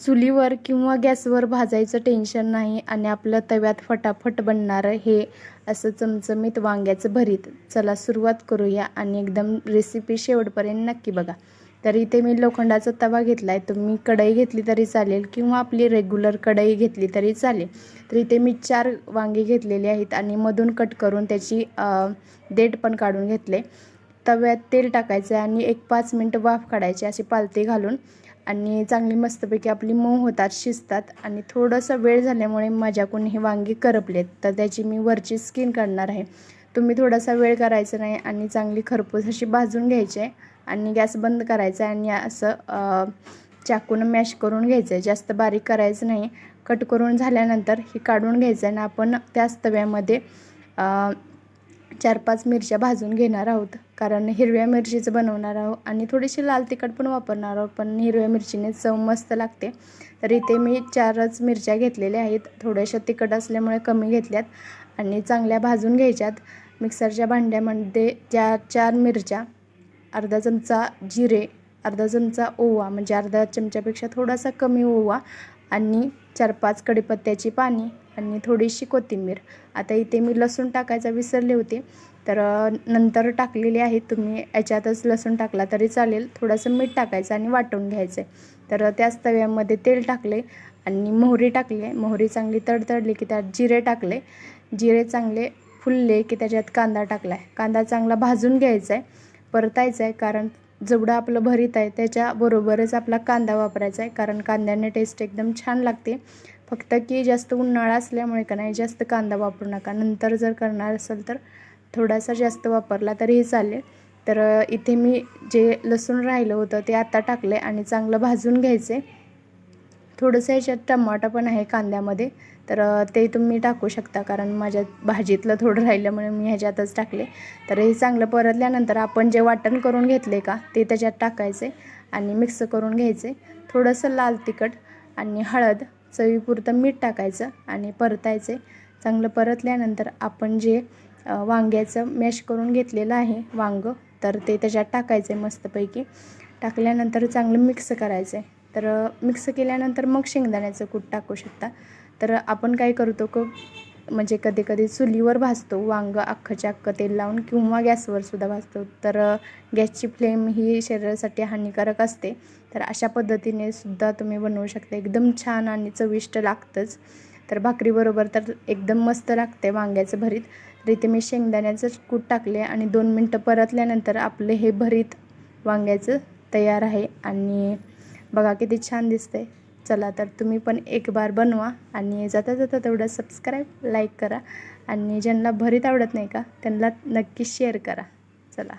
चुलीवर किंवा गॅसवर भाजायचं टेन्शन नाही आणि आपलं तव्यात फटाफट बनणारं हे असं चमचमीत वांग्याचं भरीत. चला सुरुवात करूया आणि एकदम रेसिपी शेवटपर्यंत नक्की बघा. तर इथे मी लोखंडाचा तवा घेतला आहे तुम्ही कढई घेतली तरी चालेल किंवा आपली रेग्युलर कढई घेतली तरी चालेल. तर इथे मी चार वांगे घेतलेली आहेत आणि मधून कट करून त्याची देठ पण काढून घेतले. तव्यात तेल टाकायचं आहे आणि एक पाच मिनटं वाफ काढायची अशी पालती घालून आणि चांगली मस्तपैकी आपली मऊ होतात शिजतात आणि थोडंसं वेळ झाल्यामुळे माझ्याकडून हे वांगी करपलेत. तर त्याची मी वरची स्किन काढणार आहे. तुम्ही थोडासा वेळ करायचा नाही आणि चांगली खरपूस अशी भाजून घ्यायची आहे आणि गॅस बंद करायचा आहे आणि असं चाकून मॅश करून घ्यायचं आहे. जास्त बारीक करायचं नाही. कट करून झाल्यानंतर हे काढून घ्यायचं आहे आणि आपण त्याच तव्यामध्ये चार पाच मिरच्या भाजून घेणार आहोत. कारण हिरव्या मिरचीचं बनवणार आहोत आणि थोडीशी लाल तिखट पण वापरणार आहोत. पण हिरव्या मिरचीने चव मस्त लागते. तर इथे मी चारच मिरच्या घेतलेल्या आहेत. थोड्याशा तिखट असल्यामुळे कमी घेतल्यात आणि चांगल्या भाजून घ्यायच्यात. मिक्सरच्या भांड्यामध्ये ज्या चार मिरच्या अर्धा चमचा जिरे अर्धा चमचा ओवा म्हणजे अर्धा चमच्यापेक्षा थोडासा कमी ओवा आणि चार पाच कडीपत्त्याची पाणी आणि थोडीशी कोथिंबीर. आता इथे मी लसूण टाकायचा विसरले होते. तर नंतर टाकलेली आहे. तुम्ही याच्यातच लसूण टाकला तरी चालेल. थोडंसं मीठ टाकायचं आणि वाटून घ्यायचं आहे तर त्याच तव्यामध्ये तेल टाकले आणि मोहरी टाकली. आहे मोहरी चांगली तडतडली की त्यात जिरे टाकले. जिरे चांगले फुलले की त्याच्यात कांदा टाकला आहे. कांदा चांगला भाजून घ्यायचा आहे परतायचा आहे कारण जेवढं आपलं भरीत आहे त्याच्याबरोबरच आपला कांदा वापरायचा आहे कारण कांद्याने टेस्ट एकदम छान लागते. फक्त की जास्त उन्हाळा असल्यामुळे का नाही जास्त कांदा वापरू नका. नंतर जर करणार असेल तर थोडासा जास्त वापरला तरीही चालेल. तर इथे मी जे लसूण राहिलं होतं ते आता टाकले आणि चांगलं भाजून घ्यायचे थोडंसं याच्यात टमाटा पण आहे कांद्यामध्ये. तर ते तुम्ही टाकू शकता कारण माझ्या भाजीतलं थोडं राहिल्यामुळे मी ह्याच्यातच टाकले. तर हे चांगलं परतल्यानंतर आपण जे वाटण करून घेतले का ते त्याच्यात टाकायचे आणि मिक्स करून घ्यायचे थोडंसं लाल तिखट आणि हळद चवीपुरतं मीठ टाकायचं आणि परतायचे. चांगलं परतल्यानंतर आपण जे वांग्याचं मॅश करून घेतलेलं आहे वांगं तर ते त्याच्यात टाकायचं आहे मस्तपैकी. टाकल्यानंतर चांगलं मिक्स करायचं. आहे तर मिक्स केल्यानंतर मग शेंगदाण्याचं कूट टाकू शकता. तर आपण काय करतो क म्हणजे कधी कधी चुलीवर भाजतो वांगं अख्खच्या अख्खं तेल लावून किंवा गॅसवर सुद्धा भाजतो. तर गॅसची फ्लेम ही शरीरासाठी हानिकारक असते. तर अशा पद्धतीने सुद्धा तुम्ही बनवू शकता. एकदम छान आणि चविष्ट लागतंच. तर भाकरीबरोबर तर एकदम मस्त लागते वांग्याचं भरीत. तर इथे मी शेंगदाण्याचं कूट टाकले आणि दोन मिनटं परतल्यानंतर आपलं हे भरीत वांग्याचं तयार आहे. आणि बघा किती छान दिसतंय. चला तर तुम्ही पण एक बार बनवा आणि जाता जाता तेवढं सबस्क्राईब लाईक करा. आणि ज्यांना भरीत आवडत नाही का त्यांना नक्की शेअर करा. चला.